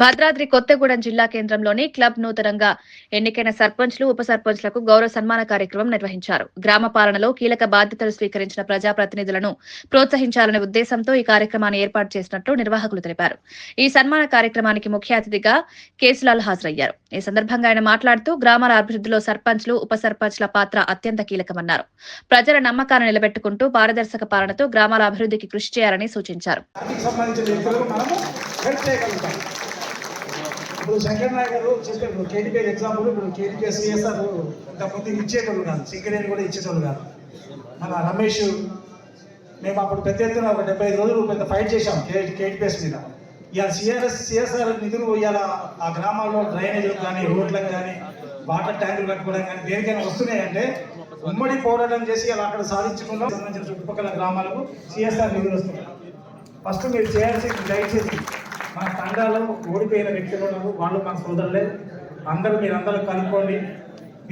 భద్రాద్రి కొత్తగూడెం జిల్లా కేంద్రంలోని క్లబ్ నూతనంగా ఎన్నికైన సర్పంచ్లు ఉప సర్పంచ్లకు గౌరవ సన్మాన కార్యక్రమం నిర్వహించారు. గ్రామ పాలనలో కీలక బాధ్యతలు స్వీకరించిన ప్రజాప్రతినిధులను ప్రోత్సహించాలనే ఉద్దేశంతో ఈ కార్యక్రమాన్ని ఏర్పాటు చేసినట్లు నిర్వాహకులు తెలిపారు. ఈ సన్మాన కార్యక్రమానికి ముఖ్య అతిథిగా కేసులాల్ హాజరయ్యారు. ఈ సందర్భంగా ఆయన మాట్లాడుతూ గ్రామాల అభివృద్ధిలో సర్పంచ్లు ఉప సర్పంచ్ల పాత్ర అత్యంత కీలకమన్నారు. ప్రజల నమ్మకాన్ని నిలబెట్టుకుంటూ పారదర్శక పాలనతో గ్రామాల అభివృద్ధికి కృషి చేయాలని సూచించారు. ఇప్పుడు శంకర్ నాయక్ గారు చెప్పారు కేటీపీ ఎగ్జాంపుల్ ఇప్పుడు కేటీపీ సిఎస్ఆర్ ఇంతకుముందు ఇచ్చేటోళ్ళు కాదు. శంకరేని కూడా ఇచ్చేటోళ్ళు కాదు. మన రమేష్ మేము అప్పుడు పెద్ద ఎత్తున ఒక డెబ్బై ఐదు రోజులు పెద్ద ఫైట్ చేశాం కేటీపీఎస్ మీద. ఇవాళ సిఆర్ఎస్ సిఎస్ఆర్ నిధులు ఇవాళ ఆ గ్రామాల్లో డ్రైనేజీలకు కానీ రోడ్లకు కానీ వాటర్ ట్యాంకులు కట్టుకోవడం కానీ దేనికైనా వస్తున్నాయంటే ఉమ్మడి పోరాటం చేసి అలా అక్కడ సాధించుకున్నాం సంబంధించిన చుట్టుపక్కల గ్రామాలకు సిఎస్ఆర్ నిధులు వస్తున్నాయి. ఫస్ట్ మీరు చేయాల్సింది దయచేసి మన సంఘాలు ఓడిపోయిన వ్యక్తులు ఉన్నారు వాళ్ళు మన సోదరులే. అందరూ మీరు కనుక్కోండి.